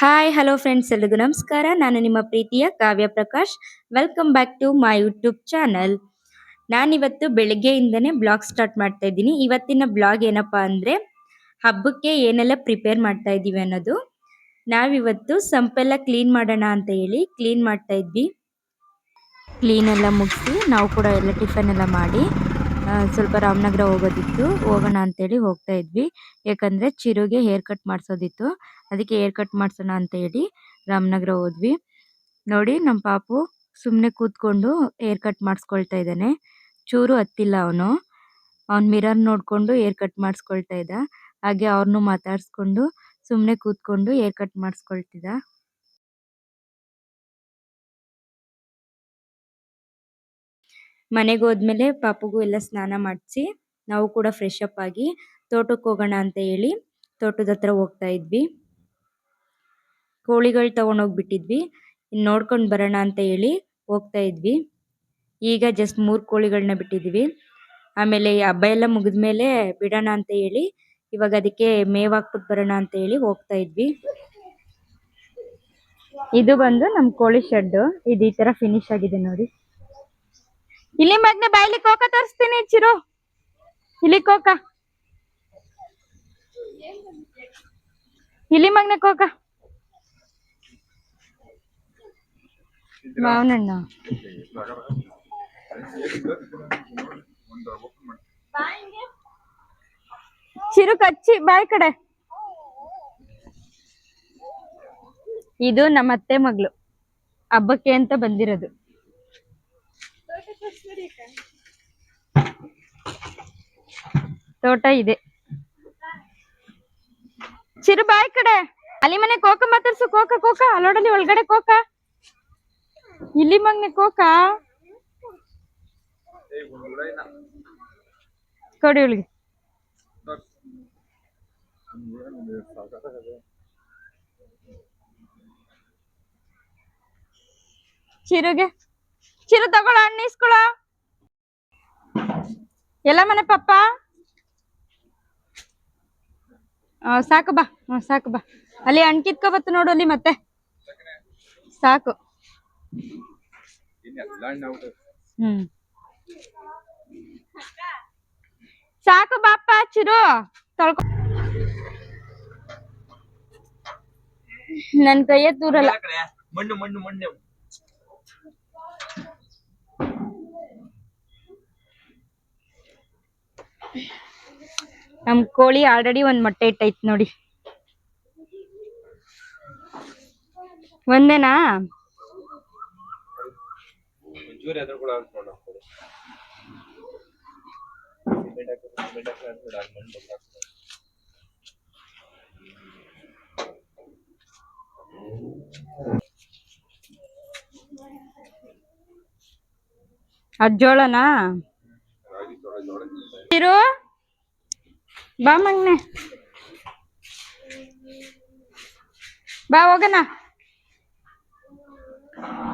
Hi hello friends ಎಲ್ರಿಗೂ ನಮಸ್ಕಾರ. ನಾನು ನಿಮ್ಮ ಪ್ರೀತಿಯ Kavya Prakash. Welcome back to my YouTube channel ನಾನಿವತ್ತು ಬೆಳಗ್ಗೆಯಿಂದನೇ ಬ್ಲಾಗ್ ಸ್ಟಾರ್ಟ್ ಮಾಡ್ತಾ ಇದ್ದೀನಿ. ಇವತ್ತಿನ ಬ್ಲಾಗ್ ಏನಪ್ಪಾ ಅಂದರೆ, ಹಬ್ಬಕ್ಕೆ ಏನೆಲ್ಲ ಪ್ರಿಪೇರ್ ಮಾಡ್ತಾ ಇದ್ದೀವಿ ಅನ್ನೋದು. ನಾವಿವತ್ತು ಸಂಪೆಲ್ಲ ಕ್ಲೀನ್ ಮಾಡೋಣ ಅಂತ ಹೇಳಿ ಕ್ಲೀನ್ ಮಾಡ್ತಾ ಇದ್ವಿ. ಕ್ಲೀನೆಲ್ಲ ಮುಗಿಸಿ, ನಾವು ಕೂಡ ಎಲ್ಲ ಟಿಫನ್ ಎಲ್ಲ ಮಾಡಿ. ಸ್ವಲ್ಪ ರಾಮನಗರ ಹೋಗೋದಿತ್ತು. ಹೋಗೋಣ ಅಂತೇಳಿ ಹೋಗ್ತಾ ಇದ್ವಿ. ಯಾಕಂದ್ರೆ ಚಿರುಗೆ ಹೇರ್ ಕಟ್ ಮಾಡಿಸೋದಿತ್ತು. ಅದಕ್ಕೆ ಹೇರ್ ಕಟ್ ಮಾಡ್ಸೋಣ ಅಂತ ಹೇಳಿ ರಾಮನಗರ ಹೋದ್ವಿ. ನೋಡಿ ನಮ್ಮ ಪಾಪು ಸುಮ್ಮನೆ ಕೂತ್ಕೊಂಡು ಹೇರ್ ಕಟ್ ಮಾಡಿಸ್ಕೊಳ್ತಾ ಇದ್ದಾನೆ. ಚೂರು ಹತ್ತಿಲ್ಲ ಅವನು. ಅವ್ನು ಮಿರರ್ ನೋಡಿಕೊಂಡು ಹೇರ್ ಕಟ್ ಮಾಡಿಸ್ಕೊಳ್ತಾ ಇದ್ದ. ಹಾಗೆ ಅವ್ರನ್ನೂ ಮಾತಾಡಿಸ್ಕೊಂಡು ಸುಮ್ಮನೆ ಕೂತ್ಕೊಂಡು ಹೇರ್ ಕಟ್ ಮಾಡಿಸ್ಕೊಳ್ತಿದ್ದ. ಮನೆಗೆ ಹೋದ್ಮೇಲೆ ಪಾಪುಗೂ ಎಲ್ಲ ಸ್ನಾನ ಮಾಡಿಸಿ, ನಾವು ಕೂಡ ಫ್ರೆಶ್ ಅಪ್ ಆಗಿ ತೋಟಕ್ಕೆ ಹೋಗೋಣ ಅಂತ ಹೇಳಿ ತೋಟದ ಹತ್ರ ಹೋಗ್ತಾ ಇದ್ವಿ. ಕೋಳಿಗಳು ತಗೊಂಡೋಗ್ಬಿಟ್ಟಿದ್ವಿ ನೋಡ್ಕೊಂಡು ಬರೋಣ ಅಂತ ಹೇಳಿ ಹೋಗ್ತಾ ಇದ್ವಿ. ಈಗ ಜಸ್ಟ್ ಮೂರು ಕೋಳಿಗಳನ್ನ ಬಿಟ್ಟಿದ್ವಿ. ಆಮೇಲೆ ಹಬ್ಬ ಎಲ್ಲ ಮುಗಿದ್ಮೇಲೆ ಬಿಡೋಣ ಅಂತ ಹೇಳಿ ಇವಾಗ ಅದಕ್ಕೆ ಮೇವ್ ಹಾಕ್ಬಿಟ್ಟು ಬರೋಣ ಅಂತ ಹೇಳಿ ಹೋಗ್ತಾ ಇದ್ವಿ. ಇದು ಬಂದು ನಮ್ಮ ಕೋಳಿ ಶೆಡ್ಡು ಇದು ಈ ತರ ಫಿನಿಶ್ ಆಗಿದೆ ನೋಡಿ. ಇಲ್ಲಿ ಮಗ್ನೆ ಬಾಯ್ಲಿ ಕೋಕ ತೋರಿಸ್ತೀನಿ ಚಿರು. ಇಲ್ಲಿ ಕೋಕ. ಇಲ್ಲಿ ಮಗ್ನೆ ಕೋಕ. ಮಾವನಣ್ಣ. ಚಿರು ಕಚ್ಚಿ, ಬಾಯ್ ಕಡೆ. ಇದು ನಮ್ಮ ಅತ್ತೆ ಮಗಳು. ಹಬ್ಬಕ್ಕೆ ಅಂತ ಬಂದಿರೋದು. ತೋಟ ಇದೆ. ಚಿರು ಬಾಯ್ ಕಡೆ. ಅಲ್ಲಿ ಮನೆ ಕೋಕ ಮಾತಾಡ್ಸು, ಕೋಕ ಕೋಕ. ಅಲ್ಲೋಡಲ್ಲಿ ಒಳಗಡೆ ಕೋಕ. ಇಲ್ಲಿ ಮಗ್ನೆ ಕೋಕ. ಕೊಡಿ ಅವಳಿಗೆ ಚಿರುಗೆ. ಚಿರು ತಗೊಳ ಹಣ್ಣು ಇಸ್ಕೊಳ ಎಲ್ಲ ಮನೆ ಪಪ್ಪ. ಸಾಕು ಬಾ. ಹ್ಮ್, ಸಾಕು ಬಾ. ಅಲ್ಲಿ ಹಣ್ಣು ಕಿತ್ಕೊ ಬತ್ತು ನೋಡು ಅಲ್ಲಿ ಮತ್ತೆ. ಸಾಕು. ಹ್ಮ್. ಸಾಕು ಬಾಪ ಚಿರು. ತೊಳ್ಕೊ. ನನ್ ಕೈಯ ತೂರಲ್ಲ. ಮಣ್ಣು ಮಣ್ಣು ಮಣ್ಣು. ನಮ್ ಕೋಳಿ ಆಲ್ರೆಡಿ ಒಂದ್ ಮೊಟ್ಟೆ ಇಟ್ಟೈತ್ ನೋಡಿ. ಒಂದೇನಾ. ಅಜ್ಜೋಳನಾ. ಇರು ಬಾ ಮಗ್ನೆ. ಬಾ ಹೋಗಣ.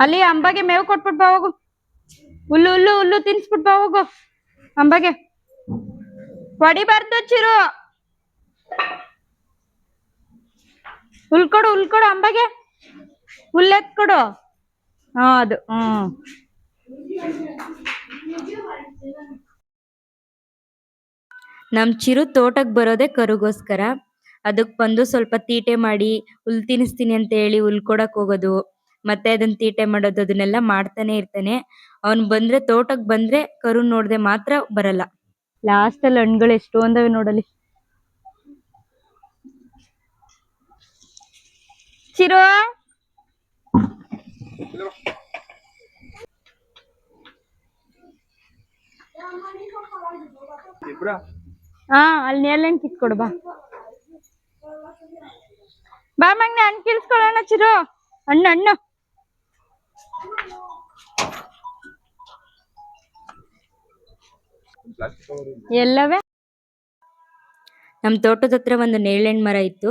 ಅಲ್ಲಿ ಅಂಬಾಗೆ ಮೇವು ಕೊಟ್ಬಿಟ್ ಬಾ ಹೋಗು. ಹುಲ್ಲು ಹುಲ್ಲು ಹುಲ್ಲು ತಿನ್ಸ್ಬಿಟ್ ಬಾ ಹೋಗು ಅಂಬಾಗೆ. ಹೊಡಿಬಾರ್ದು ಚಿರು. ಹುಲ್ ಕೊಡು ಹುಲ್ ಕೊಡು ಅಂಬಾಗೆ. ಹುಲ್ಲು ಎತ್ಕೊಡು ಹಾ, ಅದು, ಹ್ಮ್. ನಮ್ ಚಿರು ತೋಟಕ್ ಬರೋದೇ ಕರುಗೋಸ್ಕರ. ಅದಕ್ ಬಂದು ಸ್ವಲ್ಪ ತೀಟೆ ಮಾಡಿ ಹುಲ್ ತಿನ್ನಿಸ್ತೀನಿ ಅಂತ ಹೇಳಿ ಹುಲ್ ಕೊಡಕ್ ಹೋಗೋದು. ಮತ್ತೆ ಅದನ್ನ ತೀಟೆ ಮಾಡೋದು, ಅದನ್ನೆಲ್ಲ ಮಾಡ್ತಾನೆ ಇರ್ತಾನೆ. ಅವ್ನ್ ಬಂದ್ರೆ, ತೋಟಕ್ ಬಂದ್ರೆ ಕರು ನೋಡ್ದೆ ಮಾತ್ರ ಬರಲ್ಲ. ಲಾಸ್ಟ್ ಅಲ್ಲಿ ಹಣ್ಗಳು ಎಷ್ಟೊಂದವೆ ನೋಡಲಿ ಚಿರು! ಇಬ್ರ? ಹಾ, ಅಲ್ಲಿ ನೇರ್ಲೆನ್ ಕಿತ್ಕೊಡು, ಬಾ. ಬಾ ಮಗ್ನೆ, ಹಣ್ಣು ಕಿಲ್ಸ್ಕೊಳ್ಳೋಣ ಚಿರು. ಹಣ್ಣು ಹಣ್ಣು. ಎಲ್ಲವೇ? ನಮ್ ತೋಟದ ಹತ್ರ ಒಂದು ನೇಳೆಣ್ ಮರ ಇತ್ತು.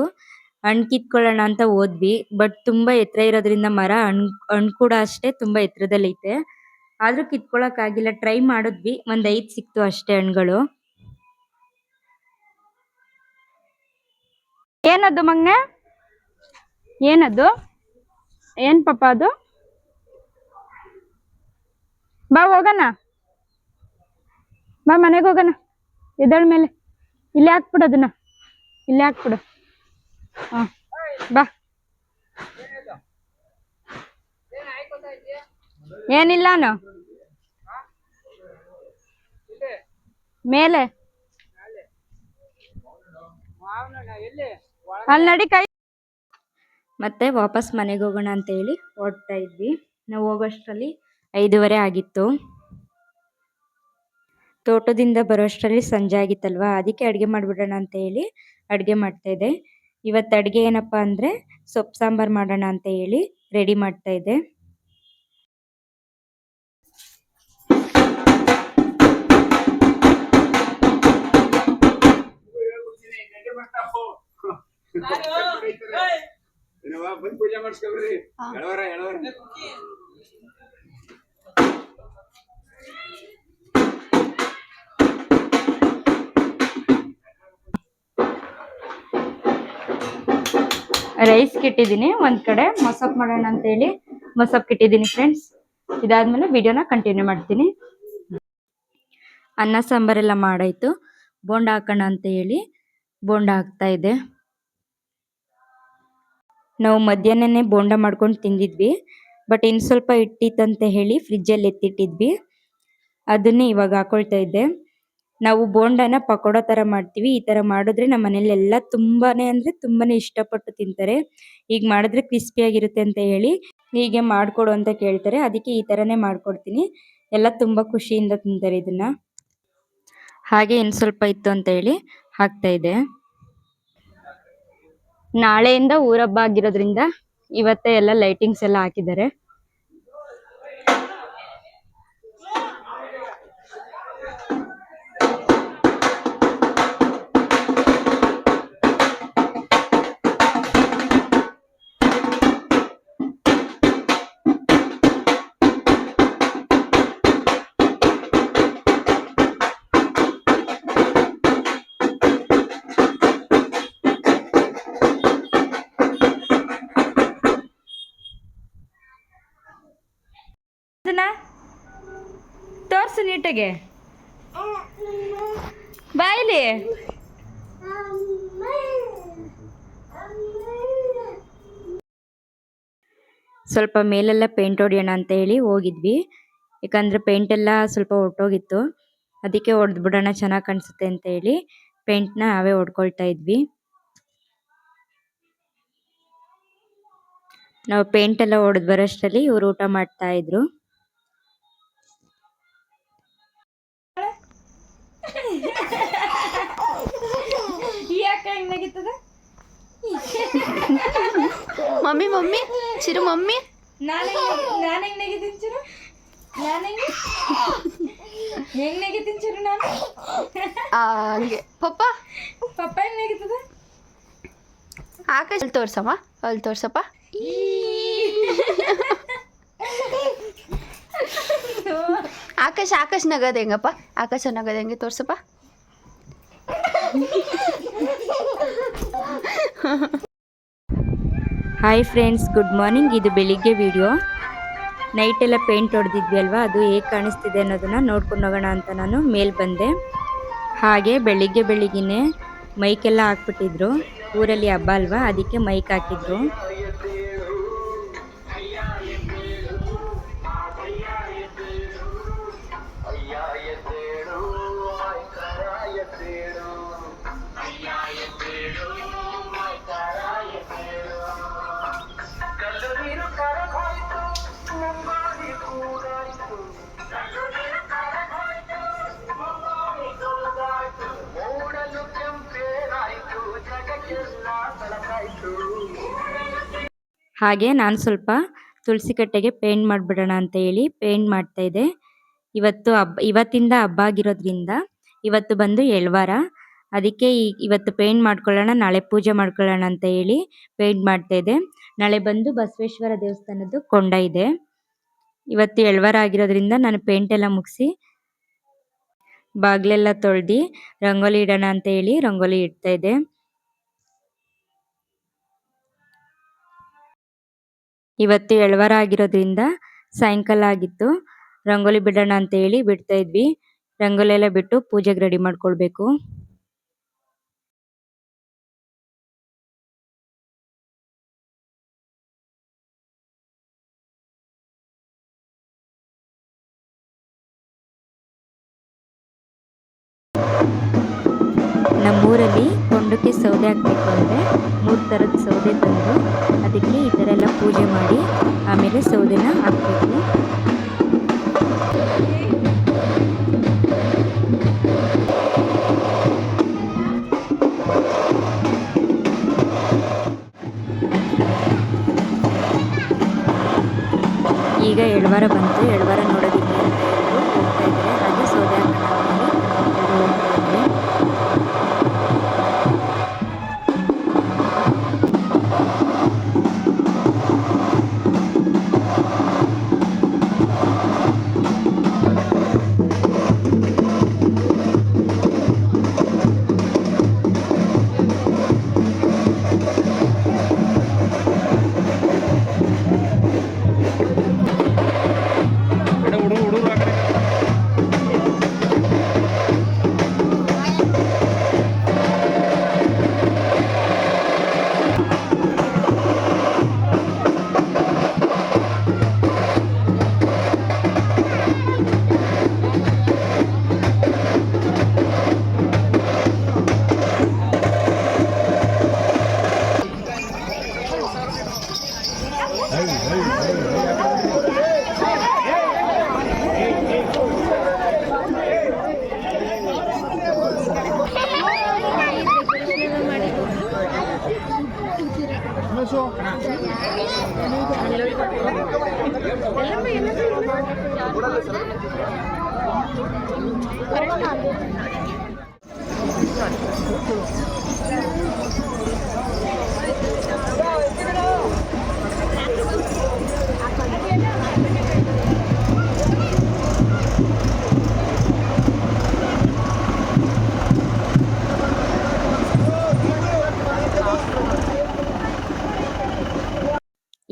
ಹಣ್ಣು ಕಿತ್ಕೊಳ್ಳೋಣ ಅಂತ ಹೋದ್ವಿ, ಬಟ್ ತುಂಬಾ ಎತ್ತರ ಇರೋದ್ರಿಂದ ಮರ ಹಣ್ಣು ಹಣ್ಣು ಕೂಡ ಅಷ್ಟೇ ತುಂಬಾ ಎತ್ತರದಲ್ಲಿ ಐತೆ ಆದ್ರೂ ಕಿತ್ಕೊಳಕ್ ಆಗಿಲ್ಲ, ಟ್ರೈ ಮಾಡಿದ್ವಿ. ಒಂದ್ ಐದ್ ಸಿಕ್ತು ಅಷ್ಟೇ ಹಣ್ಣುಗಳು. ಏನದು ಮಗ್ನೆ? ಏನದು? ಏನ್ ಪಾಪ ಅದು? ಬಾ ಹೋಗೋಣ. ಬಾ ಮನೆಗೆ ಹೋಗೋಣ. ಎದಳ ಮೇಲೆ. ಇಲ್ಲೇ ಹಾಕ್ಬಿಡು ಅದನ್ನ. ಇಲ್ಲೇ ಹಾಕ್ಬಿಡು. ಹಾ, ಬಾ. ಏನಿಲ್ಲ ಮೇಲೆ. ಅಲ್ಲಿ ಮತ್ತೆ ವಾಪಸ್ ಮನೆಗೆ ಹೋಗೋಣ ಅಂತ ಹೇಳಿ ಹೊರಡ್ತಾ ಇದ್ವಿ. ನಾವು ಹೋಗೋಷ್ಟರಲ್ಲಿ ಐದುವರೆ ಆಗಿತ್ತು. ತೋಟದಿಂದ ಬರೋಷ್ಟರಲ್ಲಿ ಸಂಜೆ ಆಗಿತ್ತಲ್ವಾ? ಅದಕ್ಕೆ ಅಡುಗೆ ಮಾಡಿಬಿಡೋಣ ಅಂತ ಹೇಳಿ ಅಡುಗೆ ಮಾಡ್ತಾ ಇದ್ದೆ. ಇವತ್ತು ಅಡುಗೆ ಏನಪ್ಪ ಅಂದರೆ ಸೊಪ್ಪು ಸಾಂಬಾರು ಮಾಡೋಣ ಅಂತ ಹೇಳಿ ರೆಡಿ ಮಾಡ್ತಾ ರೈಸ್ ಕಿಟ್ಟಿದ್ದೀನಿ, ಒಂದ್ ಕಡೆ ಮೊಸಪ್ ಮಾಡೋಣ ಅಂತ ಹೇಳಿ ಮೊಸಪ್ ಕಿಟ್ಟಿದ್ದೀನಿ ಫ್ರೆಂಡ್ಸ್ ಇದಾದ್ಮೇಲೆ ವಿಡಿಯೋನ ಕಂಟಿನ್ಯೂ ಮಾಡ್ತೀನಿ. ಅನ್ನ, ಸಾಂಬಾರೆಲ್ಲ ಮಾಡಾಯ್ತು. ಬೋಂಡ ಹಾಕೋಣ ಅಂತ ಹೇಳಿ ಬೋಂಡ ಹಾಕ್ತಾ ಇದೆ ನಾವು ಮಧ್ಯಾಹ್ನನೇ ಬೋಂಡ ಮಾಡ್ಕೊಂಡು ತಿಂದಿದ್ವಿ. ಬಟ್ ಇನ್ನು ಸ್ವಲ್ಪ ಇಟ್ಟಿತ್ತಂತ ಹೇಳಿ ಫ್ರಿಜ್ಜಲ್ಲಿ ಎತ್ತಿಟ್ಟಿದ್ವಿ. ಅದನ್ನೇ ಇವಾಗ ಹಾಕೊಳ್ತಾ ಇದ್ದೆ. ನಾವು ಬೋಂಡನ ಪಕೋಡ ತರ ಮಾಡ್ತೀವಿ, ಈ ತರ ಮಾಡಿದ್ರೆ ನಮ್ಮ ಮನೇಲೆಲ್ಲ ತುಂಬಾನೇ ಅಂದ್ರೆ ತುಂಬಾನೇ ಇಷ್ಟಪಟ್ಟು ತಿಂತಾರೆ. ಈಗ ಮಾಡಿದ್ರೆ ಕ್ರಿಸ್ಪಿಯಾಗಿರುತ್ತೆ ಅಂತ ಹೇಳಿ ಹೀಗೆ ಮಾಡ್ಕೊಡು ಅಂತ ಕೇಳ್ತಾರೆ. ಅದಕ್ಕೆ ಈ ತರನೇ ಮಾಡ್ಕೊಡ್ತೀನಿ. ಎಲ್ಲ ತುಂಬಾ ಖುಷಿಯಿಂದ ತಿಂತಾರೆ ಇದನ್ನ. ಹಾಗೆ ಇನ್ ಸ್ವಲ್ಪ ಇತ್ತು ಅಂತ ಹೇಳಿ ಹಾಕ್ತಾ ಇದೆ ನಾಳೆಯಿಂದ ಊರಬ್ಬ ಆಗಿರೋದ್ರಿಂದ ಇವತ್ತೇ ಎಲ್ಲ ಲೈಟಿಂಗ್ಸ್ ಎಲ್ಲ ಹಾಕಿದ್ದಾರೆ. ನೀಟಾಗೆ ಬಾಯಿಲಿ ಸ್ವಲ್ಪ ಮೇಲೆಲ್ಲ ಪೇಂಟ್ ಹೊಡಿಯೋಣ ಅಂತ ಹೇಳಿ ಹೋಗಿದ್ವಿ. ಯಾಕಂದ್ರೆ ಪೇಂಟ್ ಎಲ್ಲ ಸ್ವಲ್ಪ ಹೊರ್ಟೋಗಿತ್ತು ಅದಕ್ಕೆ ಹೊಡೆದು ಬಿಡೋಣ ಚೆನ್ನಾಗಿ ಕಾಣಿಸುತ್ತೆ ಅಂತ ಹೇಳಿ ಪೇಂಟ್ನ ನಾವೇ ಹೊಡ್ಕೊಳ್ತಾ ಇದ್ವಿ. ನಾವು ಪೇಂಟ್ ಎಲ್ಲ ಹೊಡೆದು ಬರೋಷ್ಟರಲ್ಲಿ ಇವ್ರು ಊಟ ಮಾಡ್ತಾ ಇದ್ರು. Mummy mummy Chiru mummy. ಹೆಂಗ್ ಪಪ್ಪ? ಪಪ್ಪ ಹೆಂಗ್ ಆಕಾಶ ಅಲ್ಲಿ ತೋರ್ಸಮ್ಮ. ಅಲ್ಲಿ ತೋರ್ಸಪ್ಪ. ಆಕಾಶ ಆಕಾಶ ನಗದ ಹೆಂಗಪ್ಪ? ಆಕಾಶ ನಗದ ಹೆಂಗೆ ತೋರ್ಸಪ್ಪ? ಹಾಯ್ ಫ್ರೆಂಡ್ಸ್ ಗುಡ್ ಮಾರ್ನಿಂಗ್ ಇದು ಬೆಳಿಗ್ಗೆ ವಿಡಿಯೋ ನೈಟ್ ಎಲ್ಲ ಪೇಂಟ್ ಹೊಡೆದಿದ್ವಿ ಅಲ್ವಾ? ಅದು ಹೇಗೆ ಕಾಣಿಸ್ತಿದೆ ಅನ್ನೋದನ್ನು ನೋಡ್ಕೊಂಡು ಹೋಗೋಣ ಅಂತ ನಾನು ಮೇಲೆ ಬಂದೆ. ಹಾಗೆ ಬೆಳಿಗ್ಗೆ ಬೆಳಿಗ್ಗೆ ಮೈಕೆಲ್ಲ ಹಾಕ್ಬಿಟ್ಟಿದ್ರು. ಊರಲ್ಲಿ ಹಬ್ಬ ಅಲ್ವಾ? ಅದಕ್ಕೆ ಮೈಕ್ ಹಾಕಿದ್ರು. ಹಾಗೆ ನಾನು ಸ್ವಲ್ಪ ತುಳಸಿ ಕಟ್ಟೆಗೆ ಪೇಂಟ್ ಮಾಡಿಬಿಡೋಣ ಅಂತ ಹೇಳಿ ಪೇಂಟ್ ಮಾಡ್ತಾ ಇದ್ದೆ. ಇವತ್ತು ಹಬ್ಬ ಇವತ್ತಿಂದ ಹಬ್ಬ ಆಗಿರೋದ್ರಿಂದ ಇವತ್ತು ಬಂದು ಎಳ್ವಾರ ಅದಕ್ಕೆ ಈ- ಇವತ್ತು ಪೇಂಟ್ ಮಾಡ್ಕೊಳ್ಳೋಣ, ನಾಳೆ ಪೂಜೆ ಮಾಡ್ಕೊಳ್ಳೋಣ ಅಂತ ಹೇಳಿ ಪೇಂಟ್ ಮಾಡ್ತಾ ಇದ್ದೆ. ನಾಳೆ ಬಂದು ಬಸವೇಶ್ವರ ದೇವಸ್ಥಾನದ್ದು ಕೊಂಡ ಇದೆ. ಇವತ್ತು ಎಳ್ವಾರ ಆಗಿರೋದ್ರಿಂದ ನಾನು ಪೇಂಟ್ ಎಲ್ಲ ಮುಗಿಸಿ ಬಾಗಿಲೆಲ್ಲ ತೊಳ್ದು ರಂಗೋಲಿ ಇಡೋಣ ಅಂತ ಹೇಳಿ ರಂಗೋಲಿ ಇಡ್ತಾ ಇದ್ದೆ. ಇವತ್ತು ಎಳವಾರ ಆಗಿರೋದ್ರಿಂದ ಸಾಯಂಕಾಲ ಆಗಿತ್ತು. ರಂಗೋಲಿ ಬಿಡೋಣ ಅಂತ ಹೇಳಿ ಬಿಡ್ತಾ ಇದ್ವಿ. ರಂಗೋಲಿ ಎಲ್ಲ ಬಿಟ್ಟು ಪೂಜೆಗೆ ರೆಡಿ ಮಾಡ್ಕೊಳ್ಬೇಕು. ನಮ್ಮೂರಲ್ಲಿ ಕೊಂಡಕ್ಕೆ ಸೌದೆ ಹಾಕಬೇಕು ಅಂದರೆ ಮೂರು ಥರದ ಸೌದೆ ತಂದು ಅದಕ್ಕೆ ಈ ಥರ ಎಲ್ಲ ಪೂಜೆ ಮಾಡಿ ಆಮೇಲೆ ಸೌದೆನ ಹಾಕಬೇಕು. ಈಗ ಎಳವಾರ ಬಂತು ಎಳವಾರ ನೋಡೋದಕ್ಕೆ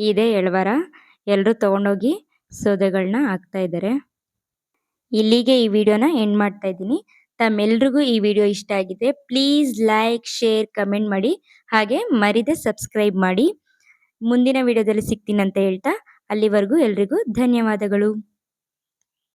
ಇದೇ ಎಳವಾರ. ಎಲ್ಲರೂ ತೊಗೊಂಡೋಗಿ ಸೌದೆಗಳನ್ನ ಹಾಕ್ತಾ ಇದ್ದಾರೆ. ಇಲ್ಲಿಗೆ ಈ ವಿಡಿಯೋನ ಎಂಡ್ ಮಾಡ್ತಾ ಇದ್ದೀನಿ. ತಮ್ಮೆಲ್ರಿಗೂ ಈ ವಿಡಿಯೋ ಇಷ್ಟ ಆಗಿದೆ, ಪ್ಲೀಸ್ ಲೈಕ್, ಶೇರ್, ಕಮೆಂಟ್ ಮಾಡಿ, ಹಾಗೆ ಮರಿದೆ ಸಬ್ಸ್ಕ್ರೈಬ್ ಮಾಡಿ. ಮುಂದಿನ ವಿಡಿಯೋದಲ್ಲಿ ಸಿಗ್ತೀನಂತ ಹೇಳ್ತಾ, ಅಲ್ಲಿವರೆಗೂ ಎಲ್ರಿಗೂ ಧನ್ಯವಾದಗಳು.